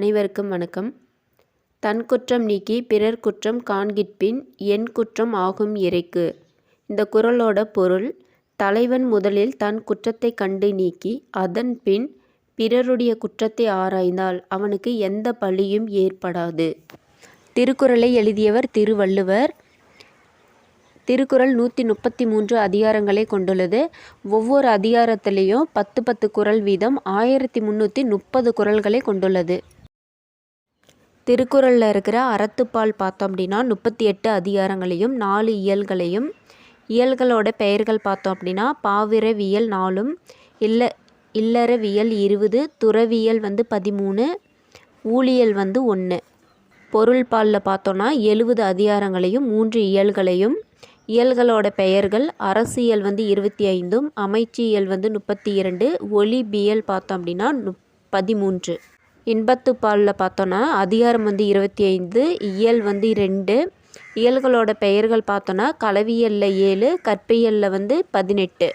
அனைவருக்கும் வணக்கம். தன் குற்றம் நீக்கி பிறர் குற்றம் காண்கிற்பின் என் குற்றம் ஆகும் இறைக்கு. இந்த குரலோட பொருள் தலைவன் முதலில் தன் குற்றத்தை கண்டு நீக்கி அதன் பின் பிறருடைய குற்றத்தை ஆராய்ந்தால் அவனுக்கு எந்த பழியும் ஏற்படாது. திருக்குறளை எழுதியவர் திருவள்ளுவர். திருக்குறள் நூற்றி முப்பத்தி மூன்று அதிகாரங்களை கொண்டுள்ளது. ஒவ்வொரு அதிகாரத்திலையும் பத்து பத்து குறள் வீதம் ஆயிரத்தி முந்நூற்றி முப்பது குரல்களை கொண்டுள்ளது. திருக்குறளில் இருக்கிற அறத்துப்பால் பார்த்தோம் அப்படின்னா முப்பத்தி எட்டு அதிகாரங்களையும் நாலு இயல்களையும் இயல்களோட பெயர்கள் பார்த்தோம் அப்படின்னா பாவிரவியல் நாலும் இல்ல இல்லறவியல் இருபது துறவியல் வந்து பதிமூணு ஊழியல் வந்து ஒன்று பொருள் பாலில் பார்த்தோன்னா எழுபது அதிகாரங்களையும் மூன்று இயல்களையும் இயல்களோட பெயர்கள் அரசியல் வந்து இருபத்தி ஐந்தும் அமைச்சியல் வந்து முப்பத்தி இரண்டு ஒலிபியல் பார்த்தோம் அப்படின்னா நுப் பதிமூன்று. இன்பத்து பாலில் பார்த்தோன்னா அதிகாரம் வந்து இருபத்தி ஐந்து இயல் வந்து ரெண்டு இயல்களோட பெயர்கள் பார்த்தோன்னா கலவியலில் ஏழு கற்பியலில் வந்து பதினெட்டு.